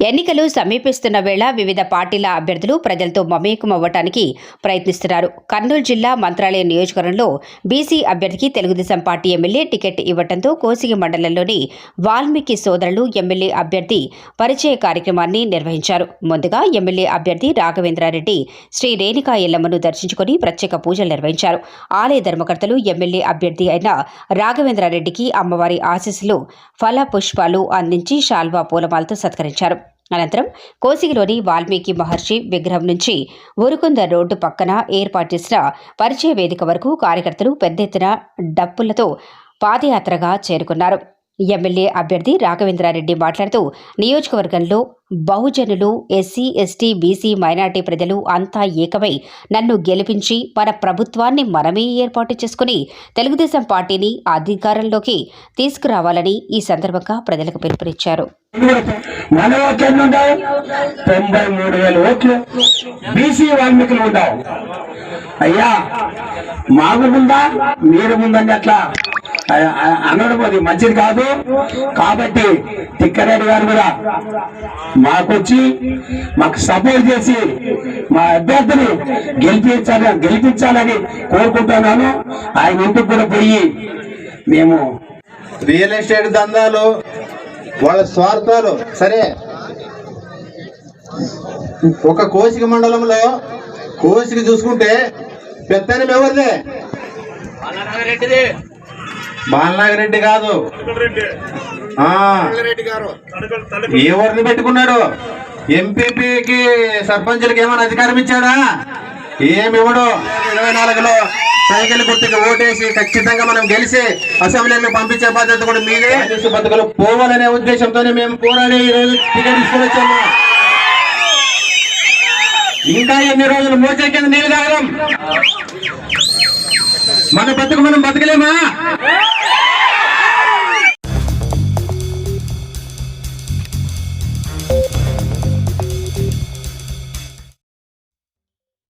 ఎన్నికలు సమీపిస్తున్న వేళ వివిధ పార్టీల అభ్యర్థులు ప్రజలతో మమేకమవ్వటానికి ప్రయత్నిస్తున్నారు. కర్నూలు జిల్లా మంత్రాలయ నియోజకవర్గంలో బీసీ అభ్యర్థికి తెలుగుదేశం పార్టీ ఎమ్మెల్యే టికెట్ ఇవ్వడంతో కోసిగి మండలంలోని వాల్మీకి సోదరులు ఎమ్మెల్యే అభ్యర్థి పరిచయ కార్యక్రమాన్ని నిర్వహించారు. ముందుగా ఎమ్మెల్యే అభ్యర్థి రాఘవేంద్రారెడ్డి శ్రీ రేణుకా ఎల్లమ్మను దర్శించుకుని ప్రత్యేక పూజలు నిర్వహించారు. ఆలయ ధర్మకర్తలు ఎమ్మెల్యే అభ్యర్థి అయిన రాఘవేంద్రారెడ్డికి అమ్మవారి ఆశీస్సులు ఫల పుష్పాలు అందించి శాల్వా పూలమాలతో సత్కరించారు. అనంతరం కోసిగిలోని వాల్మీకి మహర్షి విగ్రహం నుంచి ఉరుకుంద రోడ్డు పక్కన ఏర్పాటు చేసిన పరిచయ వేదిక వరకు కార్యకర్తలు పెద్ద ఎత్తున డప్పులతో పాదయాత్రగా చేరుకున్నారు. ఎమ్మెల్యే అభ్యర్థి రాఘవేంద్రారెడ్డి మాట్లాడుతూ నియోజకవర్గంలో బహుజనులు ఎస్సీ ఎస్టీ బీసీ మైనార్టీ ప్రజలు అంతా ఏకమై నన్ను గెలిపించి మన ప్రభుత్వాన్ని మనమే ఏర్పాటు చేసుకుని తెలుగుదేశం పార్టీని అధికారంలోకి తీసుకురావాలని ఈ సందర్భంగా ప్రజలకు పిలుపునిచ్చారు. అయ్యా మాకు ముందా మీరు ముందండి అట్లా. అనడం అది మంచిది కాదు. కాబట్టి తిక్కరెడ్డి గారు కూడా మాకొచ్చి మాకు సపోర్ట్ చేసి మా అభ్యర్థిని గెలిపించాలని గెలిపించాలని కోరుకుంటున్నాను. ఆయన ఇంటికి కూడా పోయి మేము రియల్ ఎస్టేట్ దందాలు వాళ్ళ స్వార్థాలు సరే. ఒక కోసిక మండలంలో కోసిక చూసుకుంటే పెత్తనం ఎవరిదే? బాలనాగరెడ్డి కాదు. ఆ, ఎవరిని పెట్టుకున్నాడు? ఎంపీపీకి సర్పంచులకి ఏమైనా అధికారం ఇచ్చాడా? ఏమి ఇవ్వడు. ఇరవై నాలుగులో సైకిల్ గుర్తుకి ఓటేసి ఖచ్చితంగా మనం గెలిచి అసెంబ్లీకి పంపించే బాధ్యత కూడా మీదే. బతుకులు పోవాలనే ఉద్దేశంతోనే మేము పోరాడి ఈ రోజు టికెట్ తీసుకొని వచ్చాము ఇంకా ఎన్ని రోజులు మోచే కింద నీళ్ళు తాగడం మన బతుకు మనం బతకలేమా?